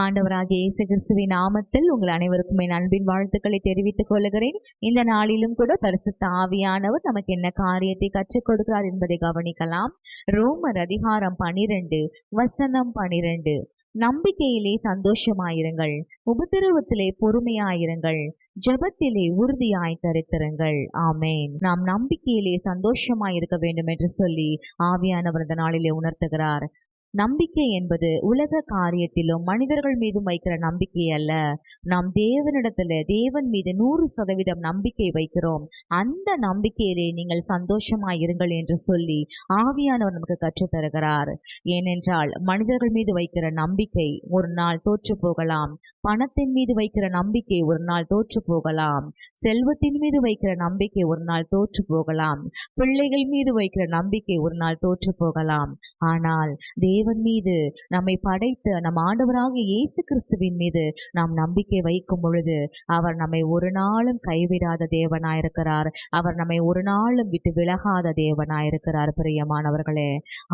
ஆண்டவராகிய இயேசு கிறிஸ்துவின் நாமத்தில் உங்கள் அனைவருக்கும் என் அன்பின் வாழ்த்துக்களை தெரிவித்துக் கொள்கிறேன். இந்த நாளிலும் கூட பரிசுத்த ஆவியானவர் நமக்கு என்ன காரியத்தை கற்றுக் கொடுக்கிறார் என்பதை கவனிக்கலாம். ரோமர் அதிகாரம் பனிரெண்டு வசனம் பனிரெண்டு. நம்பிக்கையிலே சந்தோஷமாயிருங்கள் உபத்திரவத்திலே பொறுமையாயிருங்கள் ஜெபத்திலே உறுதியாய் தரித்திருங்கள். ஆமேன். நாம் நம்பிக்கையிலே சந்தோஷமாயிருக்க வேண்டும் என்று சொல்லி ஆவியானவர் இந்த நாளிலே உணர்த்துகிறார். நம்பிக்கை என்பது உலக காரியத்திலும் மனிதர்கள் மீதும் வைக்கிற நம்பிக்கை அல்ல. நாம் தேவனிடத்துல தேவன் மீது நூறு சதவீதம் நம்பிக்கை வைக்கிறோம். அந்த நம்பிக்கையிலே நீங்கள் சந்தோஷமாய் இருங்கள் என்று சொல்லி ஆவியானவர் நமக்கு கற்றுத்தருகிறார் ஏனென்றால் மனிதர்கள் மீது வைக்கிற நம்பிக்கை ஒரு நாள் தோற்று போகலாம். பணத்தின் மீது வைக்கிற நம்பிக்கை ஒரு நாள் தோற்று போகலாம். செல்வத்தின் மீது வைக்கிற நம்பிக்கை ஒரு நாள் தோற்று போகலாம். பிள்ளைகள் மீது வைக்கிற நம்பிக்கை ஒரு நாள் தோற்று போகலாம். ஆனால் தேவன் மீது நம்மை படைத்த நம் ஆண்டவராக இயேசு கிறிஸ்துவின் மீது நாம் நம்பிக்கை வைக்கும் பொழுது அவர் நம்மை ஒரு நாளும் கைவிடாத தேவனாயிருக்கிறார். அவர் நம்மை ஒரு நாளும் விட்டு விலகாத தேவனாயிருக்கிறார் பிரியமானவர்களே.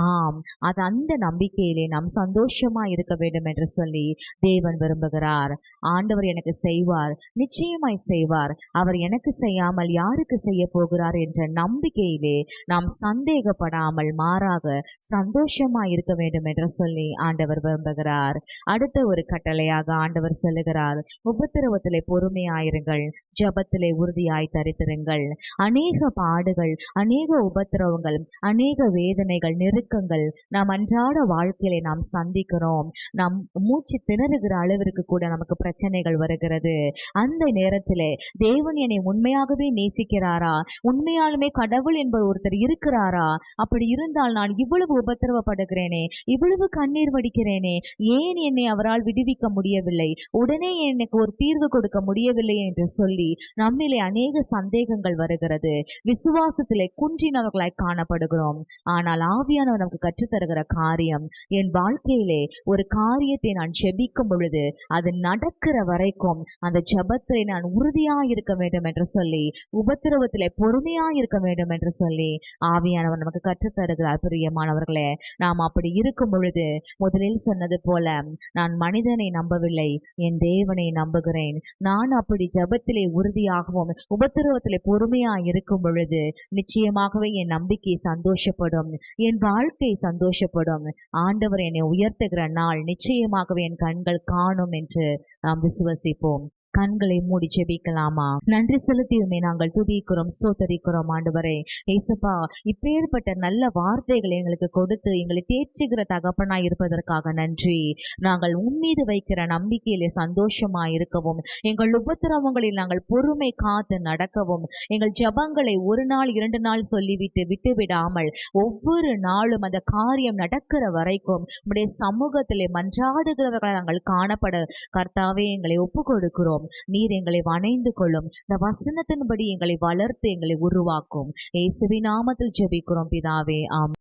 ஆம் அது அந்த நம்பிக்கையிலே நாம் சந்தோஷமா இருக்க வேண்டும் என்று சொல்லி தேவன் விரும்புகிறார். ஆண்டவர் எனக்கு செய்வார் நிச்சயமாய் செய்வார். அவர் எனக்கு செய்யாமல் யாருக்கு செய்ய போகிறார் என்ற நம்பிக்கையிலே நாம் சந்தேகப்படாமல் மாறாக சந்தோஷமா இருக்க வேண்டும் என்று சொல்லி ஆண்டவர் விரும்புகிறார். அடுத்த ஒரு கட்டளையாக ஆண்டவர் சொல்லுகிறார். உபத்திரவத்திலே பொறுமையாயிருங்கள். ஜபத்திலே உறுதியாய் தரித்திருங்கள். அநேக பாடுகள் அநேக உபத்திரவங்கள் அநேக வேதனைகள் நெருக்கங்கள் நாம் அன்றாட வாழ்க்கையிலே நாம் சந்திக்கிறோம். நாம் மூச்சு திணறுகிற அளவிற்கு கூட நமக்கு பிரச்சனைகள் வருகிறது. அந்த நேரத்திலே தேவன் என்னை உண்மையாகவே நேசிக்கிறாரா? உண்மையாலுமே கடவுள் என்பவர் ஒருத்தர் இருக்கிறாரா? அப்படி இருந்தால் நான் இவ்வளவு உபத்திரவப்படுகிறேனே. இவ்வளவு கண்ணீர் வடிக்கிறேனே ஏன் என்னை அவரால் விடுவிக்க முடியவில்லை? உடனே எனக்கு ஒரு தீர்வு கொடுக்க முடியவில்லை என்று சொல்லி நம்மிலே அநேக சந்தேகங்கள் வருகிறது. விசுவாசத்திலே குன்றினவர்களாய் காணப்படுகிறோம். ஆனால் ஆவியானவர் நமக்கு கற்றுத்தருகிற காரியம் என் வாழ்க்கையிலே ஒரு காரியத்தை நான் ஜெபிக்கும் பொழுது அது நடக்கிற வரைக்கும் அந்த ஜெபத்திலே நான் உறுதியாக இருக்க வேண்டும் என்று சொல்லி உபத்திரவத்திலே பொறுமையாக இருக்க வேண்டும் என்று சொல்லி ஆவியானவர் நமக்கு கற்றுத்தருகிறார். பிரியமானவர்களே நாம் அப்படி இருக்கும் பொழுது முதலில் சொன்னது போல நான் மனிதனை நம்பவில்லை என் தேவனை நம்புகிறேன். நான் அப்படி ஜெபத்திலே உறுதியாகவும் உபத்திரவத்திலே பொறுமையா இருக்கும் பொழுது நிச்சயமாகவே என் நம்பிக்கை சந்தோஷப்படும் என் வாழ்க்கை சந்தோஷப்படும். ஆண்டவர் என்னை உயர்த்துகிற நாள் நிச்சயமாகவே என் கண்கள் காணும் என்று நாம் விசுவசிப்போம். கண்களை மூடி ஜெபிக்கலாமா? நன்றி செலுத்தியுமே நாங்கள் துதிக்கிறோம் சோதரிக்கிறோம் ஆண்டவரே. ஏசப்பா இப்பேற்பட்ட நல்ல வார்த்தைகளை எங்களுக்கு கொடுத்து எங்களை தேற்றுகிற தகப்பனா இருப்பதற்காக நன்றி. நாங்கள் உன்மீது வைக்கிற நம்பிக்கையிலே சந்தோஷமா இருக்கவும் எங்கள் உபத்திரவங்களில் நாங்கள் பொறுமை காத்து நடக்கவும் எங்கள் ஜபங்களை ஒரு நாள் இரண்டு நாள் சொல்லிவிட்டு விட்டு விடாமல் ஒவ்வொரு நாளும் அந்த காரியம் நடக்கிற வரைக்கும் நம்முடைய சமூகத்திலே மன்றாடுகிறவர்களை நாங்கள் காணப்பட கர்த்தாவே எங்களை ஒப்பு கொடுக்கிறோம் நீர் எங்களை வணைந்து கொள்ளும். இந்த வசனத்தின்படி எங்களை வளர்த்து எங்களை உருவாக்கும். இயேசுவின் நாமத்தில் ஜெபிக்கிறோம் பிதாவே. ஆம்.